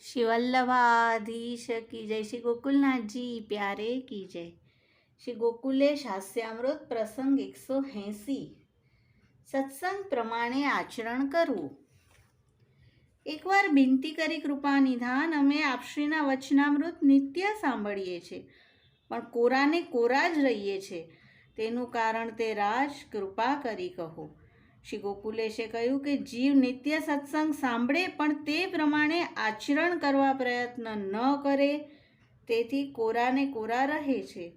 શ્રી વલ્લભાધીશ કી જય શ્રી ગોકુલનાથજી પ્યારે કી જય શ્રી ગોકુલેશ હાસ્યામૃત પ્રસંગ એકસો એંસી સત્સંગ પ્રમાણે આચરણ કરવું એકવાર બિનતી કરી કૃપા નિધાન, અમે આપશ્રીના વચનામૃત નિત્ય સાંભળીએ છીએ પણ કોરાને કોરા જ રહીએ છીએ તેનું કારણ તે રાજ કૃપા કરી કહો। શ્રી ગોકુલેશે કહ્યું કે જીવ નિત્ય સત્સંગ સાંભળે પણ તે પ્રમાણે આચરણ કરવા પ્રયત્ન ન કરે, તેથી કોરાને કોરા રહે છે.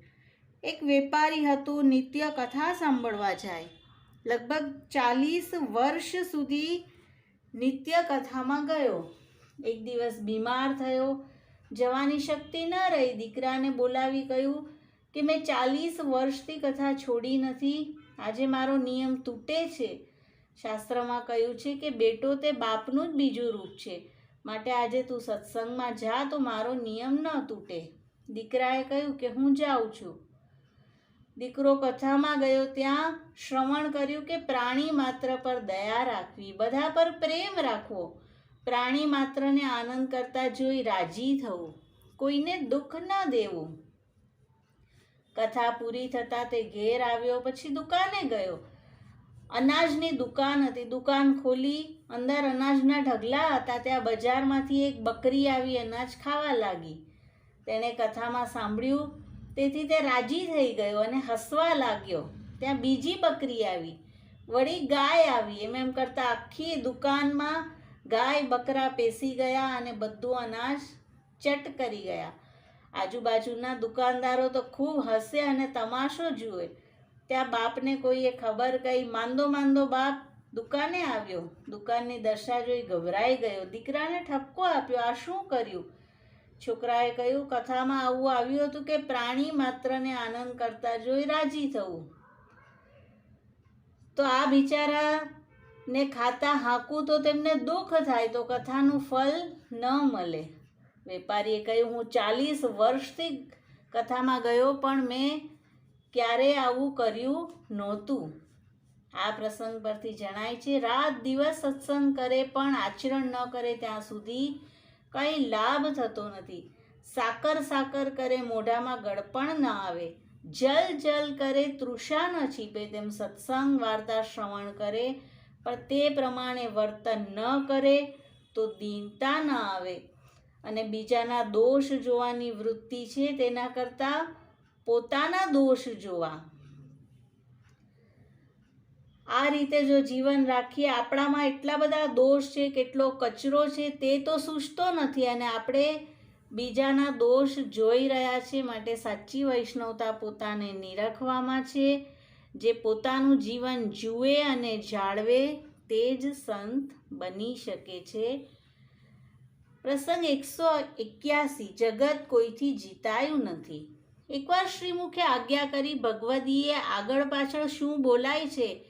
એક વેપારી હતું, નિત્ય કથા સાંભળવા જાય. લગભગ ચાલીસ વર્ષ સુધી નિત્ય કથામાં ગયો. એક દિવસ બીમાર થયો. જવાની શક્તિ ન રહી. દીકરાને બોલાવી કહ્યું કે, મેં ચાલીસ વર્ષથી કથા છોડી નથી. આજે મારો નિયમ તૂટે છે. શાસ્ત્રમાં કહ્યું છે કે બેટો તે બાપનું જ બીજું રૂપ છે. માટે આજે તું સત્સંગમાં જા તો મારો નિયમ ન તૂટે. દીકરાએ કહ્યું કે હું જાઉં છું. દીકરો કથામાં ગયો ત્યાં શ્રવણ કર્યું કે પ્રાણી માત્ર પર દયા રાખવી, બધા પર પ્રેમ રાખવો. પ્રાણી માત્રને આનંદ કરતા જોઈ રાજી થવું, કોઈને દુઃખ ન દેવું. કથા પૂરી થતાં તે ઘેર આવ્યો, પછી દુકાને ગયો. અનાજની દુકાન હતી. દુકાન ખોલી, અંદર અનાજના ઢગલા હતા. ત્યાં બજારમાંથી એક બકરી આવી અનાજ ખાવા લાગી. તેણે કથામાં સાંભળ્યું, તેથી તે રાજી થઈ ગયો અને હસવા લાગ્યો. ત્યાં બીજી બકરી આવી. વળી ગાય આવી. એમ એમ કરતાં આખી દુકાનમાં ગાય બકરા પેસી ગયા અને બધું અનાજ ચટ કરી ગયા. આજુબાજુના દુકાનદારો તો ખૂબ હસે અને તમાશો જુએ. ત્યાં બાપને કોઈએ ખબર કહી માંદો માંદો બાપ, દુકાને આવ્યો. દુકાનની દશા જોઈ ગભરાઈ ગયો. દીકરાને ઠપકો આપ્યો. આ શું કર્યું? છોકરાએ કહ્યું, કથામાં આવું આવ્યું હતું કે પ્રાણી માત્રને આનંદ કરતા જોઈ રાજી થવું. તો આ બિચારાને ખાતા હાંકું તો તેમને દુઃખ થાય, તો કથાનું ફલ ન મળે. વેપારીએ કહ્યું, હું ચાલીસ વર્ષથી કથામાં ગયો, પણ મેં ક્યારેય આવું કર્યું નહોતું? આ પ્રસંગ પરથી જણાય છે, રાત દિવસ સત્સંગ કરે પણ આચરણ ન કરે ત્યાં સુધી કંઈ લાભ થતો નથી. સાકર સાકર કરે મોઢામાં ગળપણ ન આવે. જલ જલ કરે તૃષા ન છીપે તેમ સત્સંગ વાર્તા શ્રવણ કરે. પણ તે પ્રમાણે વર્તન ન કરે તો દીનતા ન આવે. અને બીજાના દોષ જોવાની વૃત્તિ છે તેના કરતાં પોતાના દોષ જોવા. આ રીતે જો જીવન રાખીએ, આપણામાં એટલા બધા દોષ છે, કેટલો કચરો છે, તે તો સૂચતો નથી અને આપણે બીજાના દોષ જોઈ રહ્યા છે માટે સાચી વૈષ્ણવતા પોતાને નિરખવામાં છે. જે પોતાનું જીવન જુએ અને જાળવે તે જ સંત બની શકે છે. પ્રસંગ એકસો એક્યાસી, જગત કોઈથી જીતાયું નથી. એકવાર શ્રીમુખે આજ્ઞા કરી, ભગવદીએ આગળ પાછળ શું બોલાય છે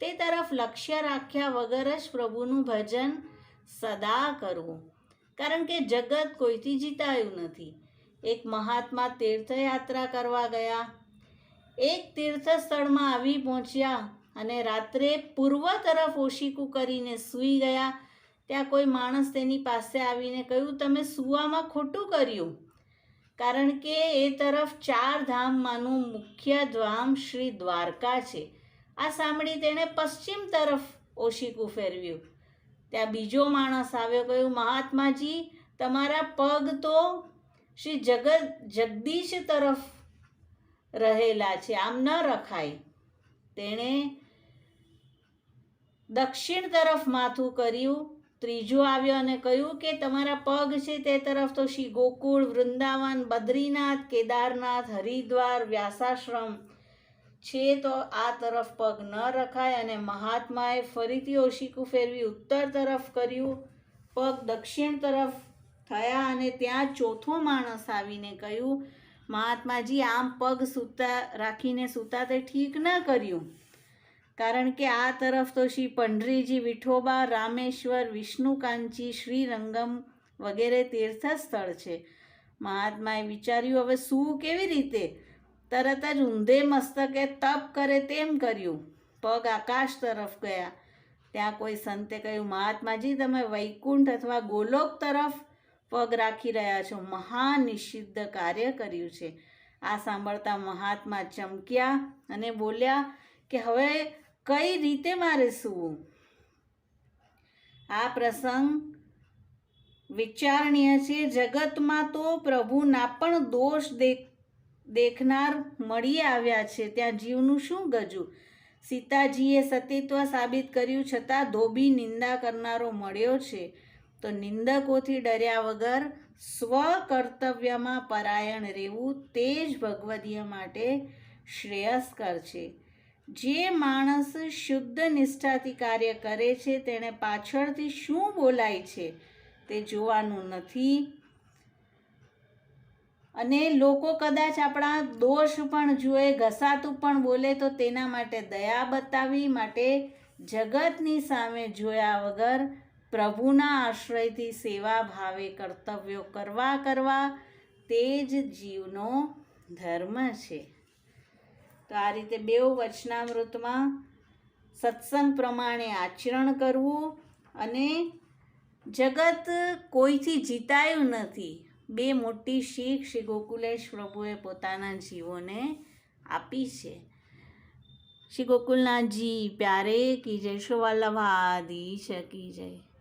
તે તરફ લક્ષ્ય રાખ્યા વગર જ પ્રભુનું ભજન સદા કરવું. કારણ કે જગત કોઈથી જીતાયું નથી. એક મહાત્મા તીર્થયાત્રા કરવા ગયા. એક તીર્થ સ્થળમાં આવી પહોંચ્યા અને રાત્રે પૂર્વ તરફ ઓશીકું કરીને સૂઈ ગયા. ત્યાં કોઈ માણસ તેની પાસે આવીને કહ્યું, તમે સૂવામાં ખોટું કર્યું. કારણ કે એ તરફ ચાર ધામમાંનું મુખ્ય ધામ શ્રી દ્વારકા છે. આ સાંભળી તેણે પશ્ચિમ તરફ ઓશીકું ફેરવ્યું. ત્યાં બીજો માણસ આવ્યો, કહ્યું, મહાત્માજી, તમારા પગ તો શ્રી જગત જગદીશ તરફ રહેલા છે, આમ ન રખાય. તેણે દક્ષિણ તરફ માથું કર્યું ત્રીજો આવ્યો અને કહ્યું કે તમારા પગ છે તે તરફ તો શ્રી ગોકુળ, વૃંદાવન, બદ્રીનાથ, કેદારનાથ, હરિદ્વાર, વ્યાસાશ્રમ છે તો આ તરફ પગ ન રખાય અને મહાત્માએ ફરીથી ઓશીકું ફેરવી ઉત્તર તરફ કર્યું. પગ દક્ષિણ તરફ થયા અને ત્યાં ચોથો માણસ આવીને કહ્યું, મહાત્માજી, આમ પગ સૂતા રાખીને સૂતા તે ઠીક ન કર્યું. કારણ કે આ તરફ તો શ્રી પંડરીજી વિઠોબા, રામેશ્વર, વિષ્ણુકાંચી, શ્રીરંગમ વગેરે તીર્થસ્થળ છે. મહાત્માએ વિચાર્યું, હવે શું કેવી રીતે? તરત જ ઊંધે મસ્તકે તપ કરે તેમ કર્યું. પગ આકાશ તરફ ગયા. ત્યાં કોઈ સંતે કહ્યું, મહાત્માજી, તમે વૈકુંઠ અથવા ગોલોક તરફ પગ રાખી રહ્યા છો. મહાન નિષિદ્ધ કાર્ય કર્યું છે. આ સાંભળતા મહાત્મા ચમક્યા અને બોલ્યા કે, હવે કઈ રીતે મારે સૂવું? આ પ્રસંગ વિચારણીય છે. જગતમાં તો પ્રભુના પણ દોષ દેખ દેખનાર મળી આવ્યા છે. ત્યાં જીવનું શું ગજું? સીતાજીએ સતીત્વ સાબિત કર્યું છતાં ધોબી નિંદા કરનારો મળ્યો છે. તો નિંદકોથી ડર્યા વગર સ્વ કર્તવ્યમાં પરાયણ રહેવું તે જ ભગવદીય માટે શ્રેયસ્કર છે. જે માણસ શુદ્ધ નિષ્ઠાથી કાર્ય કરે છે, તેણે પાછળથી શું બોલાય છે તે જોવાનું નથી. અને લોકો કદાચ આપણા દોષ પણ જુએ, ઘસાતું પણ બોલે, તો તેના માટે દયા બતાવી માટે જગતની સામે જોયા વગર પ્રભુના આશ્રયથી સેવા ભાવે કર્તવ્યો કરવા કરવા તે જ જીવનો ધર્મ છે. તો આ રીતે બેઉ વચનામૃતમાં સત્સંગ પ્રમાણે આચરણ કરવું અને જગત કોઈથી જીતાયું નથી, બે મોટી શીખ શ્રી ગોકુલેશ પ્રભુએ પોતાના જીવોને આપી છે. શ્રી ગોકુલનાથજી, પ્યારે કી જય શોવાલ્લભાદી કી જય.